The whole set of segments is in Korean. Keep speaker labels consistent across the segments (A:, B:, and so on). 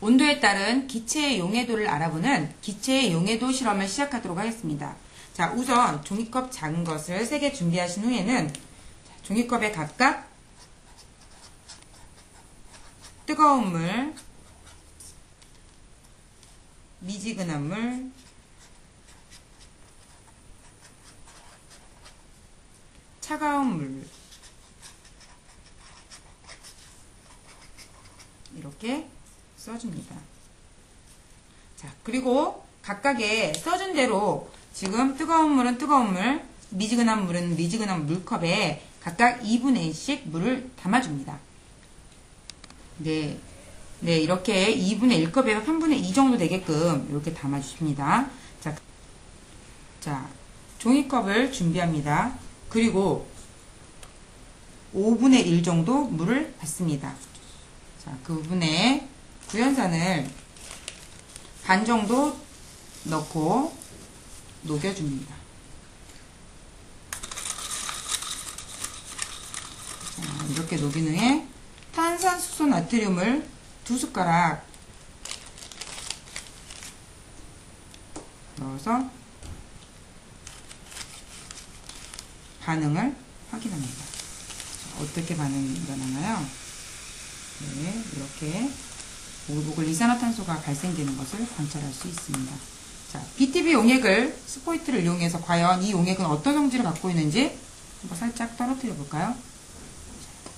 A: 온도에 따른 기체의 용해도를 알아보는 기체의 용해도 실험을 시작하도록 하겠습니다. 자, 우선 종이컵 작은 것을 3개 준비하신 후에는 종이컵에 각각 뜨거운 물, 미지근한 물, 차가운 물 이렇게 써줍니다. 자, 그리고 각각의 써준 대로 지금 뜨거운 물은 뜨거운 물, 미지근한 물은 미지근한 물컵에 각각 2분의 1씩 물을 담아줍니다. 네. 네, 이렇게 2분의 1컵에 3분의 2 정도 되게끔 이렇게 담아주십니다. 자, 자, 종이컵을 준비합니다. 그리고 5분의 1 정도 물을 받습니다. 자, 그 부분에 구연산을 반 정도 넣고 녹여줍니다. 자, 이렇게 녹인 후에 탄산수소 나트륨을 두 숟가락 넣어서 반응을 확인합니다. 자, 어떻게 반응이 일어나나요? 네, 이렇게 보글보글 이산화탄소가 발생되는 것을 관찰할 수 있습니다. 자, BTB 용액을 스포이트를 이용해서 과연 이 용액은 어떤 성질을 갖고 있는지 한번 살짝 떨어뜨려 볼까요?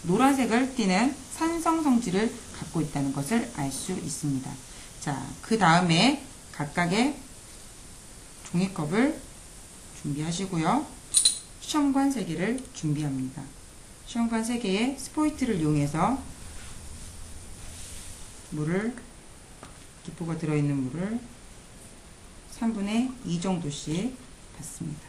A: 노란색을 띠는 산성 성질을 갖고 있다는 것을 알 수 있습니다. 자, 그 다음에 각각의 종이컵을 준비하시고요. 시험관 3개를 준비합니다. 시험관 3개에 스포이트를 이용해서 물을 기포가 들어있는 물을 3분의 2 정도씩 받습니다.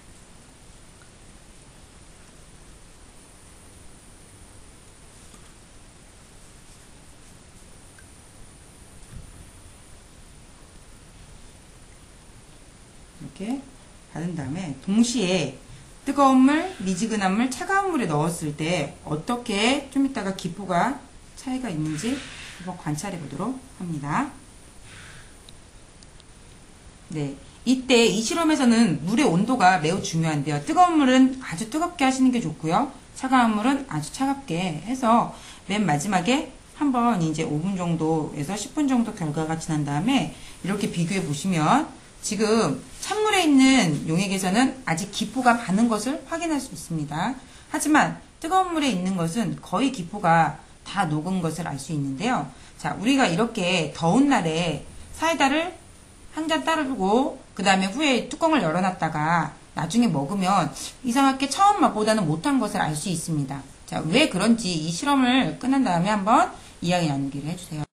A: 이렇게 받은 다음에 동시에 뜨거운 물, 미지근한 물, 차가운 물에 넣었을 때 어떻게 좀 이따가 기포가 차이가 있는지 한번 관찰해 보도록 합니다. 네. 이때 이 실험에서는 물의 온도가 매우 중요한데요. 뜨거운 물은 아주 뜨겁게 하시는 게 좋고요. 차가운 물은 아주 차갑게 해서 맨 마지막에 한번 이제 5분 정도에서 10분 정도 결과가 지난 다음에 이렇게 비교해 보시면 지금 찬물에 있는 용액에서는 아직 기포가 많은 것을 확인할 수 있습니다. 하지만 뜨거운 물에 있는 것은 거의 기포가 다 녹은 것을 알 수 있는데요. 자, 우리가 이렇게 더운 날에 사이다를 한 잔 따르고 그 다음에 후에 뚜껑을 열어놨다가 나중에 먹으면 이상하게 처음 맛보다는 못한 것을 알 수 있습니다. 자, 왜 그런지 이 실험을 끝난 다음에 한번 이야기 나누기를 해주세요.